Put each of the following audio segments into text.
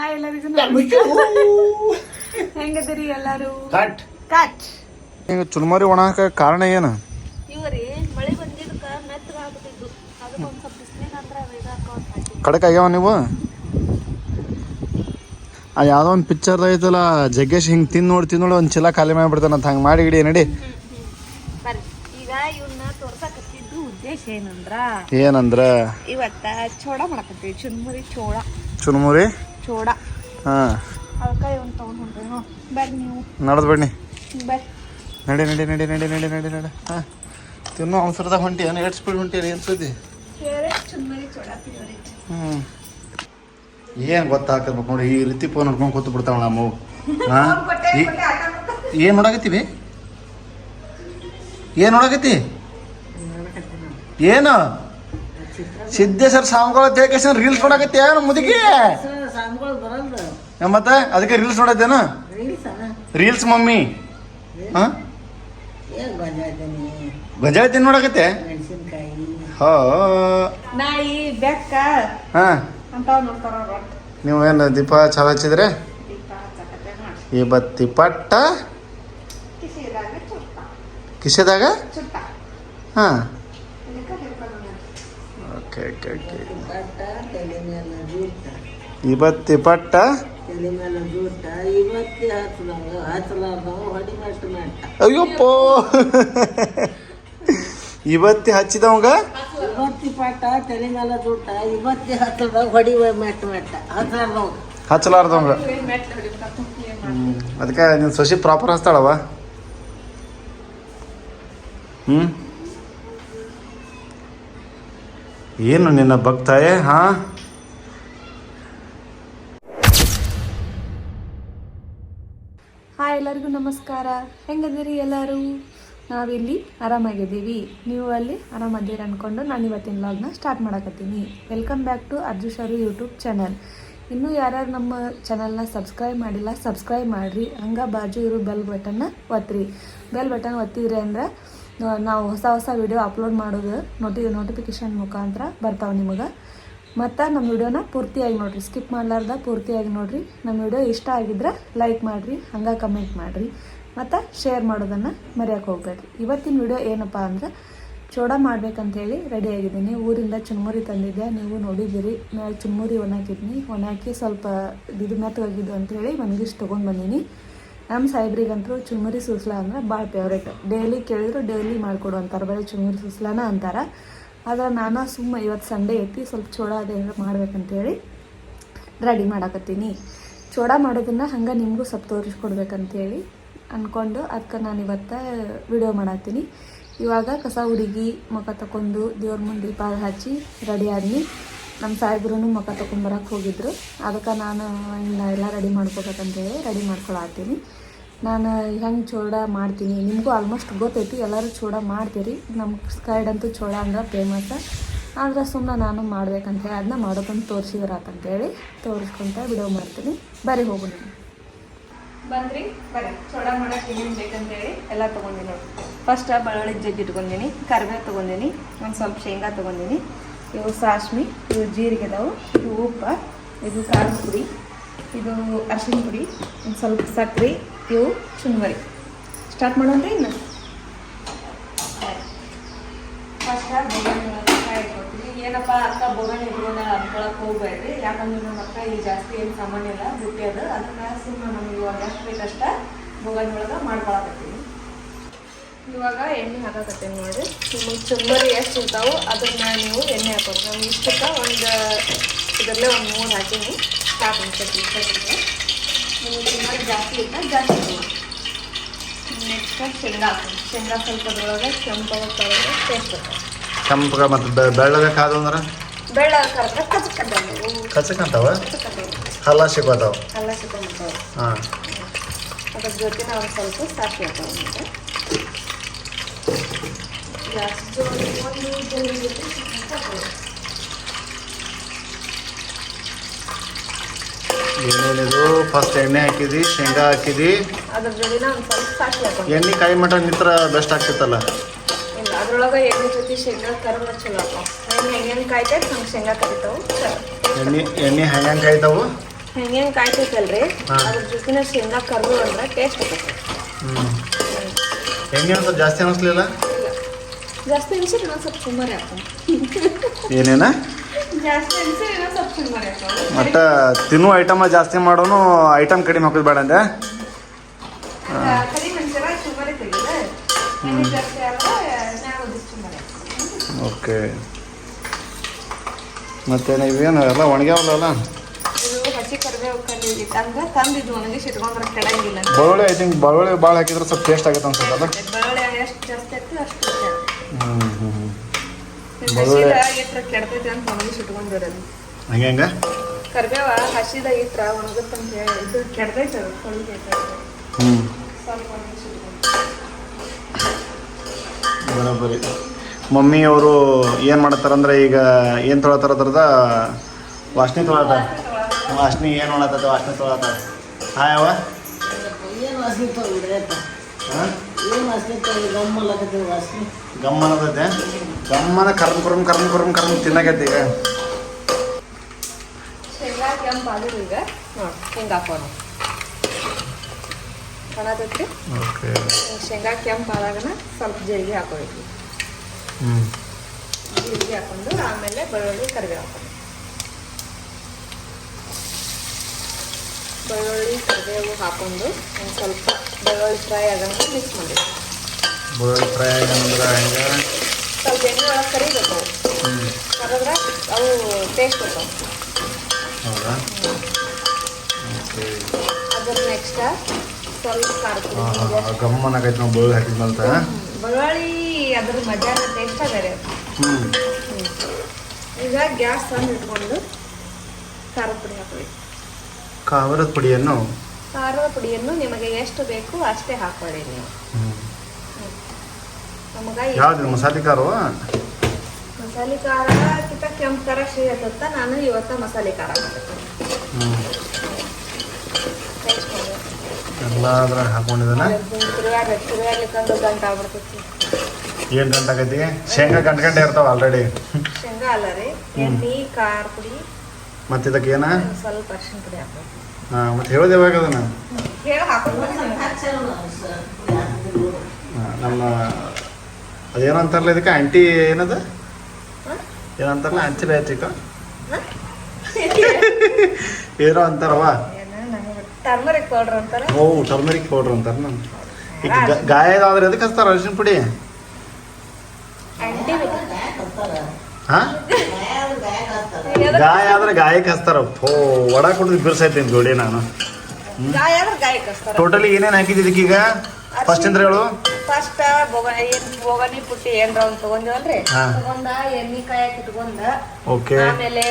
Hi ಎಲ್ಲರಿಗೂ. ಹೆಂಗದಿರಿ ಎಲ್ಲಾರು? Cut cut ಈಗ ಚುರುಮರಿ ಒಣಾಕ ಕಾರಣ ಏನು? ಇವರಿ ಮಳೆ ಬಂದಿದ್ದಕ್ಕ ಮೆತ್ತಗ ಆಗ್ಬಿಟ್ಟಿದ್ದು. ಅದಕ್ಕೆ ಒಂದ್ ಸ್ವಲ್ಪ ಬಿಸಿಲಿನ ಹತ್ರ ವೇಗ ಕಡಕ್ ಆಗ್ಯಾವ ನೀವು? ಆ ಯಾವುದೋ ಒಂದು ಪಿಕ್ಚರ್ ಐತಲ್ಲ ಜಗ್ಗೇಶ್ ಹಿಂಗೆ ತಿಂದು ನೋಡಿ ತಿಂದು ನೋಡಿ ಒಂದು ಚೀಲ ಖಾಲಿ ಮಾಡ್ಬಿಡ್ತಾನ ಅಂತ ಹಂಗೆ ಮಾಡಿ ಇಡಿ ನಡಿ. ಈಗ ಇವನ್ನ ತೋರ್ಸಕತ್ತಿದ್ದು ಉದ್ದೇಶ ಏನಂದ್ರ ಏನಂದ್ರ? ಇವತ್ತ ಚೋಳ ಮಾಡಕತ್ತೀವಿ ಚುನ್ಮುರಿ ಚೋಳ. ಚುರುಮುರಿ? ಚೋಡ. ಹಾಂ. ಅದಕ್ಕ ಇವನ್ ತಗೊಂಡ್ ನೀವು. ನಡ್ದು ಬನ್ನಿ. ನಡಿ ನಡಿ ನಡಿ ನಡಿ ನಡಿ ನಡಿ ನಡಿ. ಹಾಂ. ತಿನ್ನೋ ಅವಸರದಾಗ ಹೊಂಟಿ. ಏನು ಎಷ್ಟು ಸ್ಪೀಡ್ ಹೊಂಟಿ ಏನು ಸುದ್ದಿ ಹ್ಞೂ ಏನು ಗೊತ್ತಾಕಬೇಕು ನೋಡಿ ಈ ರೀತಿ ಫೋನ್ ನೋಡ್ಕೊಂಡು ಕೂತು ಬಿಡ್ತಾವ ನಮ್ಮ ಹಾಂ? ಏನು ಏನ್ ಏನು ನೋಡಕತ್ತಿ? ಏನು? ಸಿದ್ದೇಶ್ವರ ಸ್ವಾಮಿಗಳ ತೇಕೇಶನ್ ರೀಲ್ಸ್ ನೋಡಾಕತ್ತಿ ಏನು ಮುದುಕಿ? ಏ, ಮತ್ತೆ? ಅದಕ್ಕೆ ರೀಲ್ಸ್ ನೋಡತ್ತೇನ ರೀಲ್ಸ್ ಮಮ್ಮಿ. ಹಾಂ? ಗಂಜಾಳ ತಿನ್ ನೋಡಕತ್ತೆ. ಹೋ. ನಾಯಿ ಬೆಕ್ಕ. ಹಾಂ. ಅಂತಾವ್ ನೋಡ್ತಾರ ಅವ್ರು. ನೀವು ಏನು ದೀಪ ಚಾಲ ಹಚ್ಚಿದ್ರೆ. ಈ ಬತ್ತಿ ಪಟ್ಟ. ಕಿಸಿದಾಗ ಹಾಂ. Okay okay okay. ಈ ಬತ್ತಿ ಪಟ್ಟ ಅಯ್ಯಪ್ಪ. ಇವತ್ತಿ ಹಚ್ಚಿದವಂಗ ಇವತ್ತಿ ಇವತ್ತಿ ಹಚ್ಚಲಾರ್ದವಂಗ. ಅದಕ್ಕೆ ನಿನ್ನ ಸೊಸಿ ಪ್ರಾಪರ್ ಹಚ್ತಾಳವ? ಹ್ಞೂ ಏನು ನಿನ್ನ ಭಕ್ತಾಯೇ ಹಾಂ? ಎಲ್ಲರಿಗೂ ನಮಸ್ಕಾರ. ಹೆಂಗದಿರಿ ಎಲ್ಲರೂ? ನಾವಿಲ್ಲಿ ಆರಾಮಾಗಿದ್ದೀವಿ. ನೀವು ಅಲ್ಲಿ ಆರಾಮದ್ದೀರಿ ಅಂದ್ಕೊಂಡು ನಾನು ಇವತ್ತಿನ ಲಾಗ್ನ ಸ್ಟಾರ್ಟ್ ಮಾಡಕತ್ತೀನಿ. ವೆಲ್ಕಮ್ ಬ್ಯಾಕ್ ಟು ಅರ್ಜುಷರು ಯೂಟ್ಯೂಬ್ ಚಾನಲ್ ಇನ್ನೂ ಯಾರ್ಯಾರು ನಮ್ಮ ಚಾನಲ್ನ ಸಬ್ಸ್ಕ್ರೈಬ್ ಮಾಡಿಲ್ಲ ಸಬ್ಸ್ಕ್ರೈಬ್ ಮಾಡಿರಿ. ಹಂಗೆ ಬಾಜು ಇರೋ ಬೆಲ್ ಬಟನ್ನ ಒತ್ತಿರಿ ಬೆಲ್ ಬಟನ್ ಒತ್ತಿದ್ರಿ ಅಂದ್ರೆ, ನಾವು ಹೊಸ ಹೊಸ ವಿಡಿಯೋ ಅಪ್ಲೋಡ್ ಮಾಡೋದು ನೋಟಿ ನೋಟಿಫಿಕೇಶನ್ ಮುಖಾಂತರ ಬರ್ತಾವೆ ನಿಮಗೆ. ಮತ್ತು ನಮ್ಮ ವಿಡಿಯೋನ ಪೂರ್ತಿಯಾಗಿ ನೋಡಿರಿ. ಸ್ಕಿಪ್ ಮಾಡಲಾರ್ದ ಪೂರ್ತಿಯಾಗಿ ನೋಡಿರಿ. ನಮ್ಮ ವಿಡಿಯೋ ಇಷ್ಟ ಆಗಿದ್ರೆ ಲೈಕ್ ಮಾಡಿರಿ, ಹಂಗೆ ಕಮೆಂಟ್ ಮಾಡಿರಿ. ಮತ್ತು ಶೇರ್ ಮಾಡೋದನ್ನು ಮರೆಯೋಕೆ ಹೋಗ್ಬೇಡ್ರಿ. ಇವತ್ತಿನ ವಿಡಿಯೋ ಏನಪ್ಪ ಅಂದ್ರೆ ಚೋಡ ರೆಡಿ ಆಗಿದ್ದೀನಿ. ಊರಿಂದ ಚುನ್ಮುರಿ ತಂದಿದ್ದೆ ನೀವು ನೋಡಿದ್ದೀರಿ. ನಾನು ಚುನ್ಮುರಿ ಒಣಾಕಿದ್ನಿ ಒಣಾಕಿ ಸ್ವಲ್ಪ ಇದು ಮೆತ್ತಗಾಗಿದ್ದು ಅಂತೇಳಿ ಒಂದಿಷ್ಟು ತೊಗೊಂಡು ಬಂದೀನಿ. ನಮ್ಮ ಸಾಹೇಬ್ರಿಗಂತೂ ಚುನ್ಮುರಿ ಸುಸ್ಲಾ ಅಂದ್ರೆ ಭಾಳ ಫೇವ್ರೇಟ್ ಡೈಲಿ ಕೇಳಿದ್ರು ಡೈಲಿ ಮಾಡಿಕೊಡು ಅಂತಾರೆ. ಬರೀ ಚುನ್ಮುರಿ ಸುಸ್ಲಾನ ಅಂತಾರೆ. ಆದ್ರೆ ನಾನು ಸುಮ್ಮ ಇವತ್ತು ಸಂಡೇ ಐತಿ ಸ್ವಲ್ಪ ಚೋಳ ಅದೇನಾರು ಮಾಡ್ಬೇಕಂತೇಳಿ ರೆಡಿ ಮಾಡಾಕತ್ತೀನಿ. ಚೋಡ ಮಾಡೋದನ್ನು ಹಂಗೆ ನಿಮಗೂ ಸ್ವಲ್ಪ ತೋರಿಸ್ಕೊಡ್ಬೇಕಂತೇಳಿ ಅಂದ್ಕೊಂಡು ಅದಕ್ಕೆ ನಾನು ಇವತ್ತು ವಿಡಿಯೋ ಮಾಡತ್ತೀನಿ ಇವಾಗ ಕಸ ಹುಡುಗಿ ಮುಖ ತಗೊಂಡು ದೇವ್ರ ಮುಂದೆ ದೀಪ ಹಚ್ಚಿ ರೆಡಿ ಆದ್ನಿ. ನಮ್ಮ ಸಾಹೇಬ್ರು ಮುಖ ತೊಗೊಂಬರಕ್ಕೆ ಹೋಗಿದ್ರು. ಅದಕ್ಕೆ ನಾನು ಎಲ್ಲ ರೆಡಿ ಮಾಡ್ಕೋಬೇಕಂತೇಳಿ ರೆಡಿ ಮಾಡ್ಕೊಳತ್ತೀನಿ. ನಾನು ಹೆಂಗೆ ಚೋಡ ಮಾಡ್ತೀನಿ? ನಿಮಗೂ ಆಲ್ಮೋಸ್ಟ್ ಗೊತ್ತೈತಿ, ಎಲ್ಲರೂ ಚೋಡ ಮಾಡ್ತೀರಿ. ನಮ್ಮ ಸ್ಕೈಡ್ ಅಂತೂ ಚೋಡ ಅಂದ್ರೆ ಫೇಮಸ್ ಆದ್ರೆ ಸುಮ್ಮನೆ ನಾನು ಮಾಡ್ಬೇಕಂತೇಳಿ ಅದನ್ನ ಮಾಡೋದನ್ನು ತೋರಿಸಿದ್ರಾತಂತೇಳಿ ತೋರಿಸ್ಕೊಂತ ವಿಡಿಯೋ ಮಾಡ್ತೀನಿ. ಬರೀ ಹೋಗೋಣ ಬಂದ್ರಿ ಬರೀ ಚೋಡ ಮಾಡಕ್ಕೆ ಏನೇನು ಬೇಕಂತೇಳಿ ಎಲ್ಲ ತೊಗೊಂಡಿನಿ ನೋಡಿ. ಫಸ್ಟ್ ಬೆಳ್ಳುಳ್ಳಿ ಜಗ್ಗಿ ಇಟ್ಕೊಂಡೀನಿ, ಕರಿಬೇವು ತೊಗೊಂಡಿನಿ, ಒಂದು ಸ್ವಲ್ಪ ಶೇಂಗಾ ತೊಗೊಂಡಿನಿ. ಇವು ಸಾಸ್ಮಿ ಇವು ಜೀರಿಗೆ ಅದಾವು ಇವು ಉಪ್ಪು, ಇದು ಖಾರದ ಇದು ಅರಿಶಿನ ಪುಡಿ ಒಂದು ಸ್ವಲ್ಪ ಸಕ್ಕರೆ ಇವು ಚುನ್ಮರಿ ಸ್ಟಾರ್ಟ್ ಮಾಡೋಣ ರೀ ಇನ್ನು? ಫಸ್ಟ್ ಇಟ್ಕೊತೀವಿ. ಏನಪ್ಪ ಅಕ್ಕ ಬೋಗಣಿ ಇಟ್ಕೊಂಡ ಅನ್ಕೊಳಕ್ ಹೋಗ್ಬೇಡ್ರಿ. ಯಾಕಂದ್ರೆ ನಮ್ಮ ಅಕ್ಕ ಈಗ ಜಾಸ್ತಿ ಏನು ಸಾಮಾನ್ಯ ಇಲ್ಲ ಬುಟ್ಟಿ ಅದು. ಅದಕ್ಕೆ ಸುಮ್ಮನೆ ನಮಗೆ ಇವಾಗ ಎಷ್ಟು ಬೇಕಷ್ಟ ಬೊಗಣಿ ಒಳಗೆ ಮಾಡ್ಕೊಳಕತ್ತೀವಿ. ಇವಾಗ ಎಣ್ಣೆ ಹಾಕಕತ್ತೀನಿ ನೋಡಿ ನಿಮಗೆ ಚುಂಬರಿ ಎಷ್ಟು ಇರ್ತಾವೋ ಅದನ್ನ ನೀವು ಎಣ್ಣೆ ಹಾಕೋದು ನಮ್ಗೆ ಇಷ್ಟಕ್ಕೆ ಒಂದು ಇದರಲ್ಲೇ ಒಂದು ಮೂರು ಹಾಕೀನಿ. ಸಾಕು ಚಟ್ನಿ ಇಷ್ಟಕ್ಕೆ ನಿಮಗೆ ಚುಮ್ಮರಿ ಜಾಸ್ತಿ ಇಲ್ಲ ಜಾಸ್ತಿ ನೆಕ್ಸ್ಟ್ ಶೇಂಗಾ ಹಾಕೋದು ಶೇಂಗಾ ಸ್ವಲ್ಪ ಅದ್ರೊಳಗೆ ಕೆಂಪು ಕಲರ್ ಟೇಸ್ಟ್ ಬರ್ತದೆ ಕೆಂಪಗ ಮತ್ತು ಬೆಳ್ಳಗೆ ಕಾದು ಅಂದ್ರೆ? ಬೆಳ್ಳ ಕರ್ಕೊಂಡು ಕಚ್ಕಡ್ಡವು ಕಚ್ಚಕಂತಾವ ಕಚ್ಕಡ್ಡವು ಹಲ್ಲ ಸಿಗೋತಾವ ಹಲ್ಲ ಸಿಕ್ಕೊಂಡ್ಬಿಡ್ತಾವೆ ಹಾಂ. ಅದ್ರ ಜೊತೆ ನಾವು ಸ್ವಲ್ಪ ಸಾಕಿ ಹಾಕೋದು ಜಾಸ್ತಿ ಒಂದು ಜಲ್ದಿ ಜೊತೆ ಏನೇನಿದು? ಫಸ್ಟ್ ಎಣ್ಣೆ ಹಾಕಿದಿ ಶೇಂಗಾ ಹಾಕಿದಿ. ಅದ್ರ ಜೊತೆನ ಒಂದು ಸ್ವಲ್ಪ ಸಾಕಿ ಹಾಕೋದು ಎಣ್ಣೆ ಕಾಯಿ ಮಟ ನಿತ್ರ ಬೆಸ್ಟ್ ಆಗ್ತಿತ್ತಲ್ಲ? ಇಲ್ಲ ಅದ್ರೊಳಗೆ ಎಣ್ಣೆ ಜೊತೆ ಶೇಂಗಾ ಕರ್ನ ಚಲೋ ಎಣ್ಣೆ ಹೆಂಗೆ ಕಾಯ್ತೈತೆ ಹಂಗೆ ಶೇಂಗಾ ಕರಿತಾವು ಎಣ್ಣೆ ಎಣ್ಣೆ ಹೆಂಗೆ ಕಾಯ್ತಾವು? ಹೆಂಗೆ ಕಾಯ್ತೈತಲ್ರಿ. ಅದ್ರ ಜೊತೆನ ಶೇಂಗಾ ಕರ್ದು ಅಂದ್ರೆ ಟೇಸ್ಟ್ ಬರ್ತೈತೆ. ಹ್ಞೂ ಹೆಂಗೆ ಅನ್ಸೋದು ಜಾಸ್ತಿ ಅನ್ನಿಸ್ಲಿಲ್ಲ ಜಾಸ್ತಿ ಅನ್ಸಿದ್ರೆ ಇನ್ನೊಂದು ಸ್ವಲ್ಪ ಸುಮಾರು ಹಾಕೋಣ ಏನೇನ? ಜಾಸ್ತಿ ತಿನ್ನು ಐಟಮ್ ಮಟ್ಟ ತಿನ್ನುವ ಜಾಸ್ತಿ ಮಾಡೋನು ಐಟಮ್ ಕಡಿಮೆ ಹಾಕೋದು ಬೇಡ ಅಂದೆ. ಕರಿ ಮೆಣಸಿನ ಸುಮಾರೇ ತೆಗಿದ ಎಣ್ಣೆ ಜಾಸ್ತಿ ಆದ್ರೆ ಮ್ಯಾಗ ಒಂದಿಷ್ಟು ಸುಮಾರು ಹಾಕೋಣ ಓಕೆ. ಮತ್ತೆ ಇವೇನು ಎಲ್ಲ ಒಣಗ್ಯಾವಲ್ಲ ಬೆಳ್ಳುಳ್ಳಿ ಐ ತಿಂಕ್ ಬೆಳ್ಳುಳ್ಳಿ ಭಾಳ ಹಾಕಿದ್ರೆ ಸ್ವಲ್ಪ ಟೇಸ್ಟ್ ಆಗುತ್ತೆ ಅನ್ಸುತ್ತಲ್ಲ? ಅಲ್ಲ ಹ್ಞೂ ಹ್ಞೂ ಕೆಡ್ತೈತಿ ಅಂತ ಒಣಗಿಸಿ ಇಟ್ಕೊಂಡಿರೋದು ಹಂಗೆ ಹಂಗೆ? ಕರಿಬೇವ ಹಸಿದ ಇಟ್ರ ಒಣಗುತ್ತಂತ ಹೇಳಿ. ಇದು ಕೆಡ್ತೈತೆ ಅದು ಕೊಳಿಗೆ ಹ್ಞೂ ಸ್ವಲ್ಪ ಒಣಗಿಸಿ ಇಟ್ಕೊಂಡು ಬರೋಬ್ಬರಿ. ಮಮ್ಮಿ ಅವರು ಏನು ಮಾಡತ್ತಾರಂದ್ರೆ ಈಗ ಏನು ತೊಳತಾರ ಅದ್ರದ ವಾಸನೆ ತೊಳತ ವಾಸನೆ ಏನು ಮಾಡತ್ತ ವಾಸನೆ ತೊಳತ ಹಾಯವ ಏನು ವಾಸನೆ ತಗೊಂಡ್ರೆ ಹಾಂ? ಏನು ವಾಸನೆ ತಗೊಂಡು ಗಮ್ಮಲ್ಲಕತ್ತೀವಿ ವಾಸನೆ ಗಮ್ಮ ಅನ್ನೋದೈತೆ ಗಮ್ಮನ ಕರ್ಮ್ ಕರ್ಮ್ ಕರ್ಮ್ ಕರ್ಮ್ ಕರ್ಮ್ ತಿನ್ನಕೈತಿ ಈಗ. ಶೇಂಗಾ ಕೆಂಪು ಆದ್ರೆ ಈಗ. ನೋಡಿ ಹಿಂಗೆ ಹಾಕೋಣ. ಶೇಂಗಾ ಕೆಂಪು ಆದಾಗನ ಸ್ವಲ್ಪ ಜೀರಿಗೆ ಹಾಕೋಬೇಕು. ಜೀರಿಗೆ ಹಾಕೊಂಡು ಆಮೇಲೆ ಬೆಳ್ಳುಳ್ಳಿ ಕರಿಬೇವು ಹಾಕೋಣ. ಬೆಳ್ಳುಳ್ಳಿ ಕರಿಬೇವು ಹಾಕೊಂಡು ಒಂದು ಸ್ವಲ್ಪ ಬೆಳ್ಳುಳ್ಳಿ ಫ್ರೈ ಆಗಂತ ಮಿಕ್ಸ್ ಮಾಡಿ. ಬೆಳ್ಳುಳ್ಳಿ ಫ್ರೈ ಆಗಂದ್ರೆ ಹೆಂಗೆ? ಸ್ವಲ್ಪ ಎಣ್ಣೆ ಒಳಗೆ ಕರಿಬೇಕು. ಕರೆದ್ರೆ ಅವು ಟೇಸ್ಟ್ ಬರ್ತಾವೆ ಹೌದಾ? ಅದ್ರ ನೆಕ್ಸ್ಟ್ ಸ್ವಲ್ಪ ಖಾರ. ಗಮ್ಮನಾಗೈತೆ ನಾವು ಬೆಳ್ಳುಳ್ಳಿ ಹಾಕಿದ್ಮಂತ ಬೆಳ್ಳುಳ್ಳಿ ಅದ್ರ ಮಜಾನ ಟೇಸ್ಟ್ ಬೇರೆ ಹ್ಞೂ ಈಗ ಗ್ಯಾಸ್ ತಂದು ಇಟ್ಕೊಂಡು ಖಾರದ ಪುಡಿ ಹಾಕೊಳ್ಳಿ ಖಾರದ ಪುಡಿಯನ್ನು? ಖಾರದ ಪುಡಿಯನ್ನು ನಿಮಗೆ ಎಷ್ಟು ಬೇಕು ಅಷ್ಟೇ ಹಾಕೊಳ್ಳಿ ನೀವು. ನಮಗೆ ಯಾವ್ದು ಮಸಾಲೆ ಖಾರವ? ಮಸಾಲೆ ಖಾರ ಕಿತ್ತ ಕೆಂಪು ಖಾರ ಸಿಗತ್ತ ನಾನು ಇವತ್ತ ಮಸಾಲೆ ಖಾರ ಮಾಡ್ತೀನಿ. ಹ್ಞೂ ಟೇಸ್ಟ್ ಮಾಡಿ ಎಲ್ಲ ಅದ್ರಾಗ ಹಾಕೊಂಡಿದ್ದಾನೆ? ಗಂಟು ಆಗ್ಬಿಡ್ತೈತಿ. ಏನು ಗಂಟೆ ಆಗೈತಿ ಶೇಂಗಾ ಗಂಟೆ ಗಂಟೆ ಇರ್ತಾವ ಆಲ್ರೆಡಿ ಶೇಂಗಾ ಅಲ್ಲ ರೀ ಎಣ್ಣೆ ಖಾರ ಪುಡಿ. ಮತ್ತೆ ಇದಕ್ಕೆ ಏನ? ಸ್ವಲ್ಪ ಅರ್ಶಿನ ಪುಡಿ ಹಾಕ್ಬೇಕು. ಹಾಂ ಮತ್ತೆ ಹೇಳೋದು ಯಾವಾಗ ಅದನ್ನ? ಹೇಳಿ ಹಾಕೊಂಡು ಹಾಂ, ನಮ್ಮ ಅದೇನೋ ಅಂತಾರಲ್ಲ ಇದಕ್ಕೆ? ಆಂಟಿ ಏನದ? ಏನಂತಾರಲ್ಲ ಆಂಟಿಬಯೋಟಿಕ್ ಏನೋ ಅಂತಾರವ ಟರ್ಮರಿಕ್ ಪೌಡರ್ ಅಂತಾರೆ. ಓ ಟರ್ಮರಿಕ್ ಪೌಡ್ರ್ ಅಂತಾರ ನಾನು ಈಗ ಗಾಯದಾದ್ರೆ ಅದಕ್ಕೆ ಹಚ್ತಾರ ಅರಿಶಿನ ಪುಡಿ? ಹಾಂ? ಗಾಯ ಆದ್ರೆ ಗಾಯಕ್ಕೆ ಹಚ್ತಾರ. ಓ ವಡ ಕುಡಿದು ಬಿರ್ಸೈತಿ ಜೋಡಿ ನಾನು. ಗಾಯ ಆದ್ರೆ ಗಾಯಕ್ಕೆ ಹಚ್ತಾರ. ಟೋಟಲಿ ಏನೇನು ಹಾಕಿದ್ದೀಗ ಈಗ ಫಸ್ಟ್ ಅಂದ್ರೆ ಹೇಳು. ಫಸ್ಟ್ ಏನ್ ಬೋಗನಿ ಪುಟ್ಟಿ ಏನ್ರ ರೌಂಡ್ ತಗೊಂಡಿವಲ್ರಿ. ತಗೊಂಡ ಎಣ್ಣೆ ಕಾಯಕ್ ಇಟ್ಕೊಂಡ. ಓಕೆ ಆಮೇಲೆ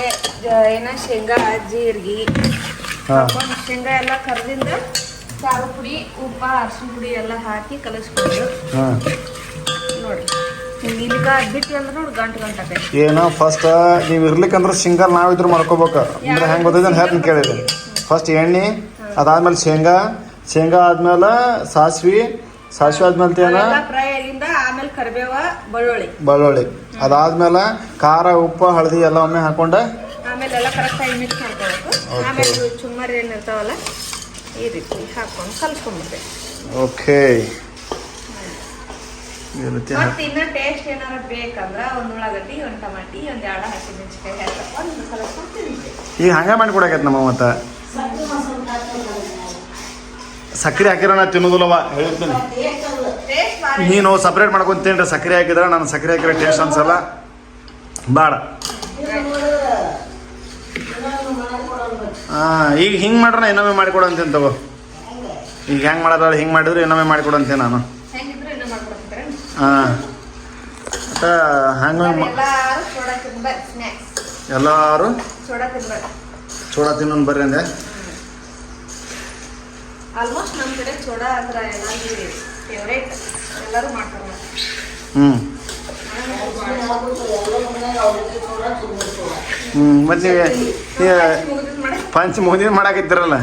ಏನ ಶೇಂಗಾ ಜೀರ್ಗಿ. ಶೇಂಗಾ ಎಲ್ಲ ಕರ್ದಿಂದ ಸಾರು ಪುಡಿ ಉಪ್ಪ ಅರ್ಶಿನ ಪುಡಿ ಎಲ್ಲ ಹಾಕಿ ಕಲಿಸ್ಕೊಂಡು. ನೋಡಿ ಏನೋ ಫಸ್ಟ್ ನೀವು ಇರ್ಲಿಕ್ಕಂದ್ರೆ ಸಿಂಗಲ್ ನಾವಿದ್ರು ಮಾಡ್ಕೋಬೇಕು. ಅಂದ್ರೆ ಹೆಂಗೆ ಗೊತ್ತಿದೆ ಹೇಳ್ತೀನಿ ಕೇಳಿದೆ ಫಸ್ಟ್ ಎಣ್ಣೆ ಅದಾದ್ಮೇಲೆ ಶೇಂಗಾ ಶೇಂಗಾ ಆದ್ಮೇಲೆ ಸಾಸ್ವಿ ಸಾಸ್ವಿ ಆದ್ಮೇಲೆ ತೇನ ಬೆಳ್ಳುಳ್ಳಿ. ಅದಾದ್ಮೇಲೆ ಖಾರ ಉಪ್ಪು ಹಳದಿ ಎಲ್ಲ ಒಮ್ಮೆ ಹಾಕೊಂಡ ಆಮೇಲೆ ಎಲ್ಲ ಕರೆಕ್ಟಾಗಿ ಮಿಕ್ಸ್ ಮಾಡ್ಕೊಬೇಕು. ಆಮೇಲೆ ಚುಮ್ಮರಿ ಏನಿರ್ತಾವಲ್ಲ ಈ ರೀತಿ ಹಾಕೊಂಡು ಕಲ್ಸ್ಕೊಂಡ್ಬಿಡ್ಬೇಕು ಓಕೆ ಮತ್ತೆ ಇನ್ನ ಟೇಸ್ಟ್ ಏನಾರ ಬೇಕಂದ್ರ ಒಂದ್ ಉಳ್ಳಾಗಡ್ಡಿ ಒಂದ್ ಟಮಾಟಿ ಒಂದ್ ಎರಡು ಹಸಿಮೆಣಸಿಕಾಯಿ ಹಾಕೊಂಡು ಕಲಸ್ಕೊಂಡು ತಿನ್ಬೇಕು ಈಗ ಹಂಗ ಮಾಡಿ ಕೊಡಕೈತೆ ನಮ್ಮ ಮತ್ತೆ. ಸಕ್ಕರೆ ಹಾಕಿರೋಣ ನಾ ತಿನ್ನೋದಿಲ್ಲವ ಹೇಳ್ತೀನಿ ನೀನು ಸಪ್ರೇಟ್ ಮಾಡ್ಕೊಂಡು ತಿನ್ರಿ ಸಕ್ಕರೆ ಹಾಕಿದ್ರೆ ನಾನು ಸಕ್ಕರೆ ಹಾಕಿರೋ ಟೇಸ್ಟ್ ಅನ್ಸಲ್ಲ. ಬೇಡ ಹಾಂ ಈಗ ಹಿಂಗೆ ಮಾಡ್ರೆ ಇನ್ನೊಮ್ಮೆ ಮಾಡಿಕೊಡು ಅಂತೀನಿ ತಗೋ ಈಗ ಹೆಂಗೆ ಮಾಡೋದ್ರ ಹಿಂಗೆ ಮಾಡಿದ್ರೆ ಇನ್ನೊಮ್ಮೆ ಮಾಡಿಕೊಡು ಅಂತೀನಿ ನಾನು. ಹಾಂ. ಮತ್ತು ಹಂಗೆ ಎಲ್ಲಾರು ಚೂಡ ತಿನ್ನೋನ್ ಬರ್ರಿ ಅಂದೆ. ಆಲ್ಮೋಸ್ಟ್ ನಮ್ಮ ಕಡೆ ಸೋಡಾ ಅಂದ್ರೆ ಎಲ್ಲರಿಗೂ ಫೇವ್ರೇಟ್ ಎಲ್ಲರೂ ಮಾಡ್ತಾರೆ. ಹ್ಞೂ ಹ್ಞೂ ಮತ್ತೆ ನೀವು ಪಂಚ ಮುಗಿದ ಮಾಡಾಕಿದ್ದೀರಲ್ಲ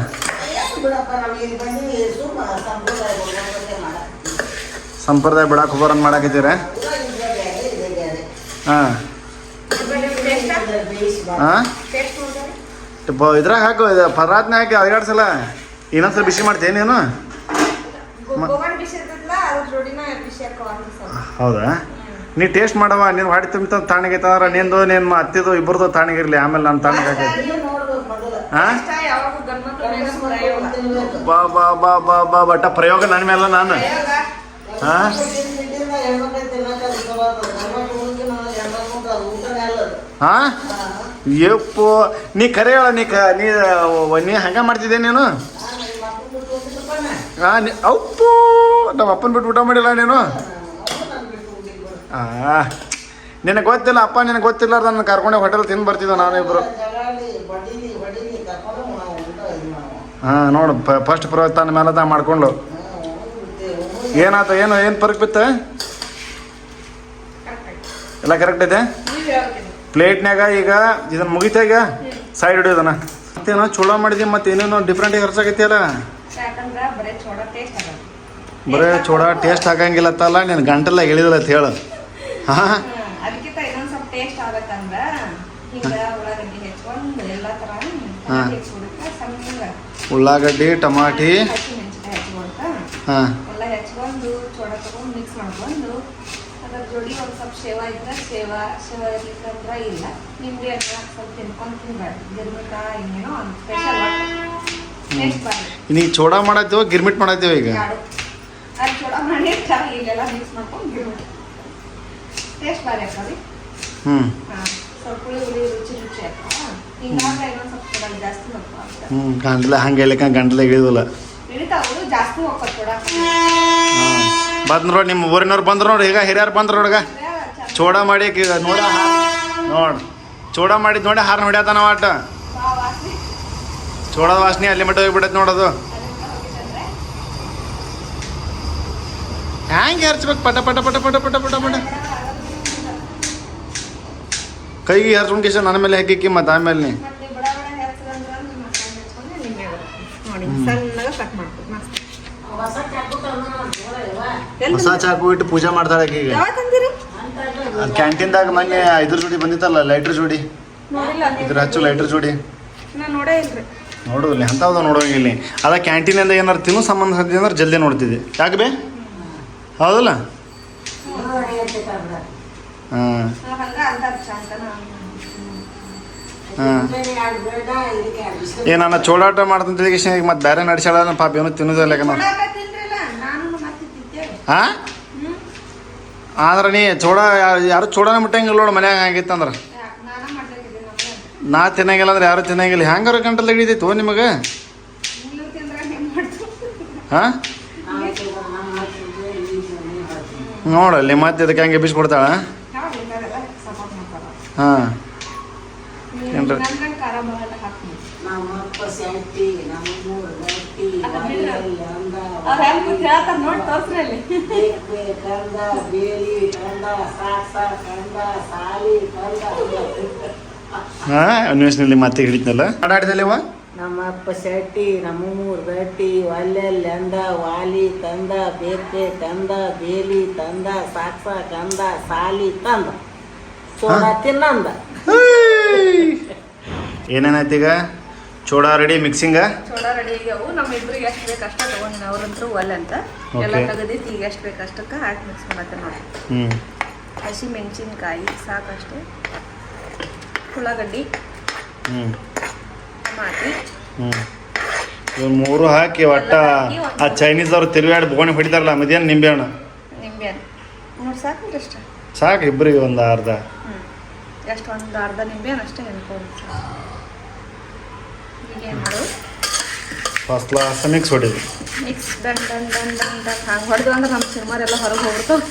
ಸಂಪ್ರದಾಯ ಬಿಡಾಕ್ ಹೋಗೋರಂತ ಮಾಡಾಕಿದ್ದೀರ ಹಾಂ. ಹಾಂ? ಇದ್ರಾಗ ಹಾಕು ಇದು ಪರಾತ್ನ ಹಾಕಿ ಎರಡು ಸಲ. ಇನ್ನೊಂದ್ಸಲ ಬಿಸಿ ನೀನು? ಸ್ವಲ್ಪ ಹೌದಾ? ನೀ ಟೇಸ್ಟ್ ಮಾಡವ ನೀನು ಹೊಡಿ ತುಂಬ ತಣ್ಣಗೈತಂದ್ರೆ ನಿಂದು ನಿನ್ನ ಅತ್ತಿದು ಇಬ್ಬರದು ತಣ್ಣಗಿರ್ಲಿ ಆಮೇಲೆ ನಾನು ತಾಣಿಗೆ ಹಾಕಿ ಹಾಂ. ಬಾ ಬಾ ಬಾ ಬಾ ಬಾ ಬಟ್ಟ ಪ್ರಯೋಗ ನನ್ನ ಮೇಲೆ ನಾನು. ಹಾ? ಹಾಂ? ಹಾ. ನೀ ಕರೆ ಹೇಳ ನೀ ಕ ನೀ ನೀ ಹಂಗ ಮಾಡ್ತಿದ್ದೆ ನೀನು? ಹಾ, ನೀ ಅಪ್ಪು ನಮ್ಮ ಅಪ್ಪನ ಬಿಟ್ಟು ಊಟ ಮಾಡಿಲ್ಲ ನೀನು? ಹಾ, ನಿನಗೆ ಗೊತ್ತಿಲ್ಲ ಅಪ್ಪ ನಿನಗೆ ಗೊತ್ತಿಲ್ಲ ನನ್ನ ಕರ್ಕೊಂಡೆ ಹೋಟೆಲ್ ತಿಂದು ಬರ್ತಿದ್ದೆ ನಾನು ಇಬ್ರು ಜಗಾಳಿ, ಬಡೀಲಿ, ಹೊಡೀಲಿ, ಕರ್ಕೊಂಡು ನಾವು ಊಟ ಇದು ನಾವು. ಹಾಂ ನೋಡು ಫಸ್ಟ್ ತನ್ನ ಮೇಲೆ ತಾ ಮಾಡ್ಕೊಂಡು. ಏನಾಯ್ತು? ಏನು ಏನು ಪರ್ಕ್ ಬಿತ್ತ? ಎಲ್ಲ ಕರೆಕ್ಟ್ ಐತೆ? ಪ್ಲೇಟ್ನಾಗ ಈಗ ಇದನ್ನ ಮುಗಿತಾ ಈಗ? ಸೈಡ್ ಹಿಡಿಯೋದನ್ನ ಮತ್ತೇನೋ ಚಲೋ ಮಾಡಿದ್ವಿ ಮತ್ತೆ ಏನೇನೋ ಡಿಫ್ರೆಂಟ್ ಖರ್ಚಾಗೈತಿ ಅಲ್ಲ ಬರೇ ಚೋಡ ಟೇಸ್ಟ್ ಆಗಂಗಿಲ್ಲತ್ತಲ್ಲ ನೀನು ಗಂಟೆಲ್ಲ ಹೇಳಿದಿಲ್ಲ ಅಂತ ಹೇಳು. ಹಾಂ? ಹಾ. ಉಳ್ಳಾಗಡ್ಡಿ ಟಮಾಟಿ. ಹಾಂ ಎಲ್ಲ ಹೆಚ್ಚಕೊಂಡು ಚೋಡ ತಗೊಂಡು ಮಿಕ್ಸ್ ಮಾಡ್ಕೊಂಡು ಅದ್ರ ಜೋಡಿ ಒಂದ್ ಸ್ವಲ್ಪ ಶೇವ ಸೇವಾ ಇರ್ಲಿಕ್ಕೆ ಅಂದ್ರೆ ಇಲ್ಲ. ನಿಂಬೆ ಹಣ್ಣು ಸ್ವಲ್ಪ ತಿನ್ಕೊಂಡು ತಿನ್ಬಾರ್ದು. ಒಂದು ಸ್ಪೆಷಲ್ ನೀ ಚೋಡಾ ಮಾಡತ್ತೀವ ಗಿರ್ಮಿಟ್ ಮಾಡತ್ತೀವ ಈಗ? ಅದು ಚೋಡ ಮಾಡಿ ಇಲ್ಲೆಲ್ಲ ಮಿಕ್ಸ್ ಮಾಡ್ಕೊಂಡು ಗಿರ್ಮಿಟ್. ಟೇಸ್ಟ್ ಬಾರಿ ಆಗ್ತದೆ. ಹ್ಞೂ ಸ್ವಲ್ಪ ಹುಳಿ ಹುಳಿ ರುಚಿ ರುಚಿ ಆಗ್ತಾವ ಹಿಂಗಾದ್ರೆ ಇನ್ನೊಂದು ಸ್ವಲ್ಪ ಚೋಡ ಜಾಸ್ತಿ ಮಾಡ್ಕೊ ಹ್ಞೂ ಗಂಟಲ ಹಂಗೆ ಹೇಳಿಕ ಗಂಟ್ಲೆ ಇಳಿದಿಲ್ಲ ಇಳಿತಾವು ಜಾಸ್ತಿ ಹೋಗ್ತದೆ ಚೋಡ. ಹಾಂ. ಬಂದ್ ನೋಡಿ ನಿಮ್ಮ ಊರಿನವ್ರು ಬಂದ್ರು ನೋಡಿ ಈಗ ಹಿರಿಯರು ಬಂದ್ರು ನೋಡ್ಗ ಚೂಡ ಮಾಡಿ ನೋಡ ನೋಡ್. ಚೋಡ ಮಾಡಿದ್ ನೋಡಿ ಹಾರ್ನ್ ಹೊಡ್ಯಾತನ ಆಟ ಚೋಡದ ವಾಸನೆ ಅಲ್ಲಿ ಮಟ್ಟ ಹೋಗ್ಬಿಡತ್ ನೋಡೋದು ಹ್ಯಾಂಗೆ ಹರ್ಚ್ಬೇಕು ಪಟ ಪಟ ಪಟ ಪಟ ಪಟ ಪಟ ಪಟ. ಕೈಗೆ ಹರ್ಚ್ಕೊಂಡು ಕಿಶ ನನ್ನ ಮೇಲೆ ಹಾಕಿಕ್ಕಿ ಮತ್ತೆ ಆಮೇಲೆ ನೀ. ಹೊಸ ಚಾಕು ಇಟ್ಟು ಪೂಜೆ ಮಾಡ್ತಾಳೆ ಈಗ ಅದು ಕ್ಯಾಂಟೀನ್ದಾಗ ಮೊನ್ನೆ ಇದ್ರ ಜೋಡಿ ಬಂದಿತ್ತಲ್ಲ ಲೈಟ್ರ್ ಜೋಡಿ? ನೋಡಿಲ್ಲ ಇದ್ರ ಹಚ್ಚು ಲೈಟ್ರ್ ಜೋಡಿ? ನಾ ನೋಡೇ ಇಲ್ರಿ. ನೋಡು ಇಲ್ಲಿ ಅಂಥವ್ದು ನೋಡೋಂಗಿಲ್ಲ ಅದ ಕ್ಯಾಂಟೀನಿಂದ ಏನಾರು ತಿನ್ನು ಸಂಬಂಧ ಹತ್ತಿದೆ ಅಂದ್ರೆ ಜಲ್ದಿ ನೋಡ್ತಿದ್ದೆ. ಯಾಕೆ ಬೇ? ಹೌದಲ್ಲ. ಹಾಂ. ಹಂಗ ಅಂತಾರ ಹಾಂ. ಏ ನಾನು ಚೋಡಾಟ ಮಾಡ್ತಂತ ಈಗ ಮತ್ತೆ ಬೇರೆ ನಡೆಸಾಳ ಪಾಪ ಏನೂ ತಿನ್ನೋದಿಲ್ಲ ಯಾಕಂದ್ರೆ ನಾನು. ಮತ್ತೆ ತಿಂತೇವೆ ಹಾಂ? ಆದ್ರೆ ನೀ ಚೋಡ ಯಾರು ಚೋಡನ ಮುಟ್ಟಂಗಿಲ್ಲ ನೋಡು ಮನ್ಯಾಗ ನಮ್ಗೆ ನಾ ತಿನ್ನಂಗಿಲ್ಲ ಅಂದ್ರೆ ಯಾರು ತಿನ್ನಂಗಿಲ್ಲ ಹೆಂಗಾರ ಗಂಟಲ್ ಹಿಡಿದೈತು ನಿಮಗೆ ಹಾಂ. ನೋಡಲ್ಲಿ ಮತ್ತೆ ಇದಕ್ಕೆ ಹಂಗೆ ಬಿಸ್ಕೊಡ್ತಾಳ ಹಾಂ ಏನ್ರಿ? ಅವ್ರು ಹೆಂಗ್ ನೋಡಿ ತೋರ್ಸ್ರಿ ಅಲ್ಲಿ. ಬೇಕ್ ಬೇಕ್ ಬೇಲಿ ಕಂದ, ಸಾಲಿ ಕಂದ. ಹಾಂ ಅನ್ವೇಷಣೆಯಲ್ಲಿ ಮತ್ತೆ ಹಿಡಿದ್ನಲ್ಲ? ಆಡಾಡಿದಲ್ಲೇವ ನಮ್ಮ ಅಪ್ಪ ಶೆಟ್ಟಿ ನಮ್ಮ ಮೂರು ಗಟ್ಟಿ ಒಲ್ಲೆಲ್ಲಿ ಎಂದ ವಾಲಿ ತಂದ ಬೇಕೆ ತಂದ ಬೇಲಿ ತಂದ ಸಾಕ್ಸ ಕಂದ ಸಾಲಿ ತಂದ. ಸೋಡ ತಿನ್ನಂದ. ಏನೇನಾಯ್ತೀಗ ಈಗ? ಚೋಡಾ ರೆಡಿ ಮಿಕ್ಸಿಂಗ ಚೋಡ ರೆಡಿ ಆಗ್ಯಾವು. ನಮ್ಮ ಇಬ್ರಿಗೆ ಎಷ್ಟು ಬೇಕು ಅಷ್ಟ ತಗೊಂಡಿನ. ಅವ್ರಂತೂ ಒಲ್ ಅಂತ. ಎಲ್ಲ ತೆಗೆದಿತ್ತು ಈಗ ಎಷ್ಟು ಬೇಕು ಅಷ್ಟಕ್ಕೆ ಹಾಕಿ ಮಿಕ್ಸ್ ಮಾಡತ್ತೆ ನೋಡಿ ಹ್ಞೂ ಹಸಿ ಮೆಣಸಿನ್ಕಾಯಿ ಸಾಕಷ್ಟೇ. ಉಳ್ಳಾಗಡ್ಡಿ. ಹ್ಞೂ ಟಮಾಟಿ. ಹ್ಞೂ ಇವ್ ಮೂರು ಹಾಕಿ ಒಟ್ಟ ಆ ಚೈನೀಸ್ ಅವ್ರು ತಿರುಗಾಡಿ ಬೋಣಿ ಹೊಡಿತಾರಲ್ಲ ಮಧ್ಯಾಹ್ನ ನಿಂಬೆ ಹಣ್ಣು ನಿಂಬೆಹಣ್ಣು. ನೋಡಿ ಸಾಕು ಅಷ್ಟೇ. ಸಾಕು ಇಬ್ಬರಿಗೆ ಒಂದು ಅರ್ಧ. ಎಷ್ಟು ಒಂದು ಅರ್ಧ ನಿಂಬೆಹಣ್ಣು ಅಷ್ಟೇ ಮಾಡೋದು first class mix ಹೊಡಿದ್ವಿ mix done done done done done ಹಂಗೆ ಹೊಡೆದು ಅಂದ್ರೆ ನಮ್ಮ ಸಿನಿಮಾರೆಲ್ಲ ಹೊರಗೆ ಹೋಗ್ಬಿಡ್ತಾವೆ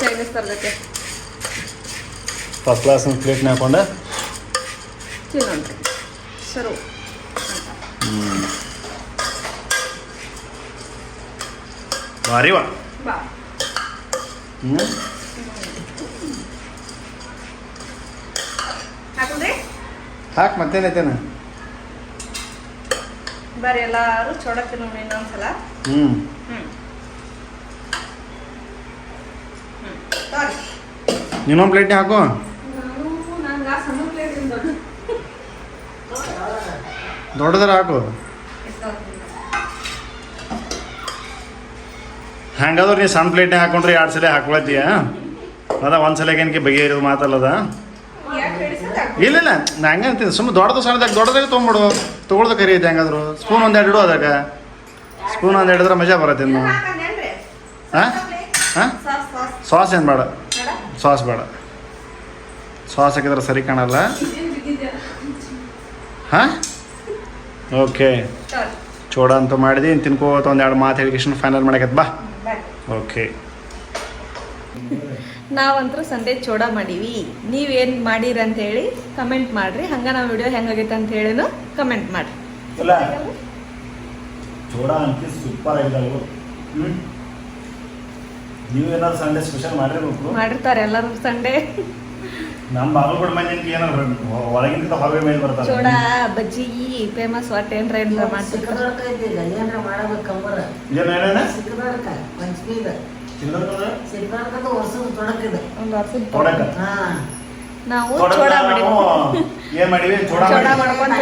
ಚೈನೀಸ್ ತರಗತಿ ಫಸ್ಟ್ ಕ್ಲಾಸ್ ಪ್ಲೇಟ್ನ ಹಾಕೊಂಡೆ ತಿನ್ನೋಣ್ರಿ ಸರು ಭಾರಿ ವಾ ಬಾ ಹ್ಞೂ ಹಾಕೊಂಡ್ರಿ ಹಾಕಿ ಮತ್ತೇನೈತೇನ ಬರ್ರಿ ಎಲ್ಲಾರು ಚೋಡ ನೋಡಿ ಇನ್ನೊಂದ್ಸಲ. ಹ್ಞೂ ಇನ್ನೊಂದು ಪ್ಲೇಟ್ನ ಹಾಕು. ದೊಡ್ಡದ್ರ ಹಾಕು. ಹಂಗಾದ್ರೆ ನೀ ಸಣ್ಣ ಪ್ಲೇಟ್ನೇ ಹಾಕೊಂಡ್ರೆ ಎರಡು ಸಲ ಹಾಕೊಳತ್ತೀಯ? ಅದ ಒಂದು ಸಲ ಏನಕ್ಕೆ ಬಗೆಹರಿಯೋದು ಮಾತಲ್ಲದ? ಇಲ್ಲ ಇಲ್ಲ. ನಾ ಹಂಗೆ ಅಂತೀನಿ ಸುಮ್ಮನೆ ದೊಡ್ಡದು ಸಣ್ಣದಾಗ ದೊಡ್ಡದಾಗ ತೊಗೊಂಬಿಡು ತೊಗೊಳ್ದು ಕರಿ ಐತೆ ಹೆಂಗಾದ್ರು. ಸ್ಪೂನ್ ಒಂದೆರಡು ಎರಡು ಅದಾಗ. ಸ್ಪೂನ್ ಒಂದು ಎರಡಿದ್ರೆ ಮಜಾ ಬರತ್ತೆ ಇನ್ನು. ಹಾಂ? ಹಾಂ? ಸಾಸ್ ಏನು ಬೇಡ. ಸಾಸ್ ಬೇಡ. ಸಾಸ್ ಹಾಕಿದ್ರೆ ಸರಿ ಕಾಣಲ್ಲ. ಹಾಂ? ಓಕೆ. ಚೋಡ ಅಂತ ಮಾಡಿದಿ. ಇನ್ನು ತಿನ್ಕೋತ ಒಂದೆರಡು ಮಾತು ಹೇಳಿ ಫೈನಲ್ ಮಾಡಕತ್ ಬಾ. ಓಕೆ. ನಾವಂತರೂ ಸಂಡೆ ಚೋಡ ಮಾಡೀವಿ. ನೀವೇನು ಮಾಡಿರ ಅಂತ ಹೇಳಿ ಕಮೆಂಟ್ ಮಾಡ್ರಿ. ಹಂಗ ನಾವು ವಿಡಿಯೋ ಹೆಂಗಾಗೈತೆ ಅಂತ ಹೇಳಿನು ಕಮೆಂಟ್ ಮಾಡ್ರಿ ಚೋಡ ಅಂತ ಸೂಪರ್ ಆಗಿದ್ದಾವು ಹ್ಞೂ ನೀವು ಏನಾದ್ರು ಸಂಡೇ ಸ್ಪೆಷಲ್ ಮಾಡಿರ್ಬೇಕು. ಮಾಡಿರ್ತಾರೆ ಎಲ್ಲರೂ ಸಂಡೆ. ನಮ್ಮ ಬಾಗಲಕೋಟೆ ಮಂದಿಗೆ ಏನಾದ್ರು ಒಳಗಿಂದ ಹೊರಗೆ ಮೇಲೆ ಬರ್ತಾರೆ. ಚೋಡ ಬಜ್ಜಿ ಫೇಮಸ್ ವಾಟ್ ಏನ್ರ ಏನ್ರ ಮಾಡ್ತಾರೆ ಏನ್ರ ಏನೇನ ಸಿಕ್ಕದೊಳಕ ಪಂಚಮೀದ. ಚಿಲ್ಲರೆ ಸಿಕ್ಕದೊಳಕದ ವರ್ಷದ ತೊಡಕಿದ. ಒಂದು ವರ್ಷದ ತೊಡಕ. ಹಾ. ನಾವು ಚೋಡ ಮಾಡಿದ್ವಿ. ಏನ್ ಮಾಡಿವಿ ಚೋಡ ಚೋಡ ಮಾಡ್ಕೊಂಡ್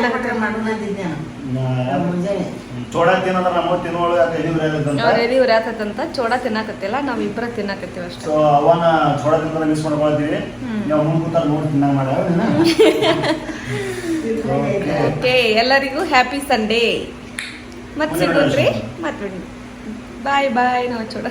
ಮುಂಜಾನೆ. ಚೋಡ ತಿನ್ನೋದ್ರ ನಮ್ಮ ತಿನ್ನೋಳು ಎಲ್ಲಿದ್ರೆ ಅವ್ರ ಎದಿ ಉರಿಯಾತಂತ ಚೋಡ ತಿನ್ನಕತ್ತಿಲ್ಲ ನಾವ್ ಇಬ್ಬರ ತಿನ್ನಾಕತ್ತೀವಿ ಅಷ್ಟೇ. ಸೊ ಅವನ ಚೋಡ ತಿನ್ನೋದ್ರ ಮಿಸ್ ಮಾಡ್ಕೊಳ್ತೀವಿ. ಹ್ಮ್. ನಾವು ಮುಂದೆ ಕೂತಾರ ನೋಡಿ ತಿನ್ನಂಗ್ ಮಾಡ ಓಕೆ ಎಲ್ಲರಿಗೂ ಹ್ಯಾಪಿ ಸಂಡೇ ಮತ್ತೆ ಸಿಗೋಣ್ರಿ ಮತ್ ಬಾಯ್ ಬಾಯ್ ನಾವು ಚೋಡ